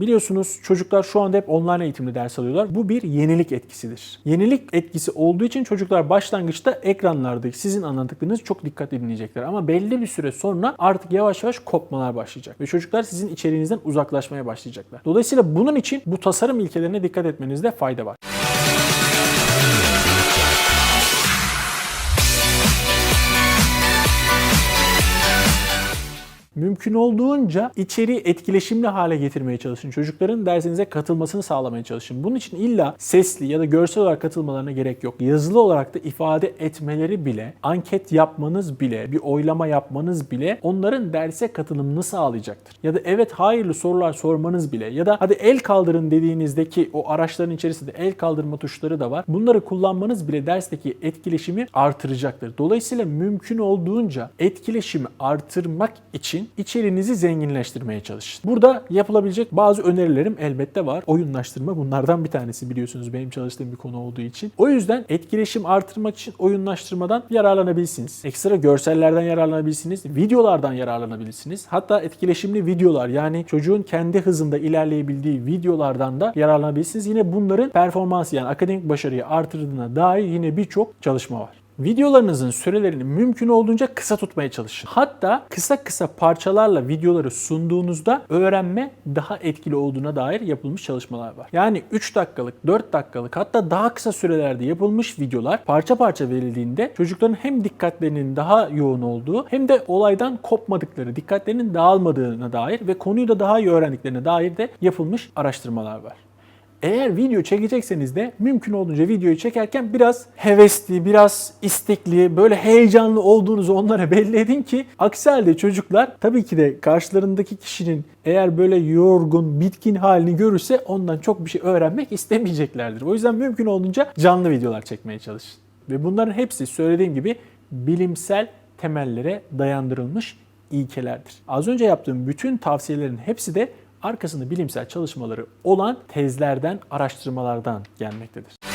Biliyorsunuz çocuklar şu anda hep online eğitimde ders alıyorlar. Bu bir yenilik etkisidir. Yenilik etkisi olduğu için çocuklar başlangıçta ekranlarda sizin anlattıklarınızı çok dikkatli dinleyecekler. Ama belli bir süre sonra artık yavaş yavaş kopmalar başlayacak. Ve çocuklar sizin içeriğinizden uzaklaşmaya başlayacaklar. Dolayısıyla bunun için bu tasarım ilkelerine dikkat etmenizde fayda var. Mümkün olduğunca içeriği etkileşimli hale getirmeye çalışın. Çocukların dersinize katılmasını sağlamaya çalışın. Bunun için illa sesli ya da görsel olarak katılmalarına gerek yok. Yazılı olarak da ifade etmeleri bile, anket yapmanız bile, bir oylama yapmanız bile onların derse katılımını sağlayacaktır. Ya da evet hayırlı sorular sormanız bile ya da hadi el kaldırın dediğinizdeki o araçların içerisinde el kaldırma tuşları da var. Bunları kullanmanız bile dersteki etkileşimi artıracaktır. Dolayısıyla mümkün olduğunca etkileşimi artırmak için içeriğinizi zenginleştirmeye çalışın. Burada yapılabilecek bazı önerilerim elbette var. Oyunlaştırma bunlardan bir tanesi biliyorsunuz benim çalıştığım bir konu olduğu için. O yüzden etkileşim artırmak için oyunlaştırmadan yararlanabilirsiniz. Ekstra görsellerden yararlanabilirsiniz. Videolardan yararlanabilirsiniz. Hatta etkileşimli videolar yani çocuğun kendi hızında ilerleyebildiği videolardan da yararlanabilirsiniz. Yine bunların performansı yani akademik başarıyı artırdığına dair yine birçok çalışma var. Videolarınızın sürelerini mümkün olduğunca kısa tutmaya çalışın. Hatta kısa kısa parçalarla videoları sunduğunuzda öğrenme daha etkili olduğuna dair yapılmış çalışmalar var. Yani 3 dakikalık, 4 dakikalık hatta daha kısa sürelerde yapılmış videolar parça parça verildiğinde çocukların hem dikkatlerinin daha yoğun olduğu hem de olaydan kopmadıkları, dikkatlerinin dağılmadığına dair ve konuyu da daha iyi öğrendiklerine dair de yapılmış araştırmalar var. Eğer video çekecekseniz de mümkün olduğunca videoyu çekerken biraz hevesli, biraz istekli, böyle heyecanlı olduğunuzu onlara belli edin ki aksi halde çocuklar tabii ki de karşılarındaki kişinin eğer böyle yorgun, bitkin halini görürse ondan çok bir şey öğrenmek istemeyeceklerdir. O yüzden mümkün olduğunca canlı videolar çekmeye çalışın. Ve bunların hepsi söylediğim gibi bilimsel temellere dayandırılmış ilkelerdir. Az önce yaptığım bütün tavsiyelerin hepsi de arkasında bilimsel çalışmaları olan tezlerden, araştırmalardan gelmektedir.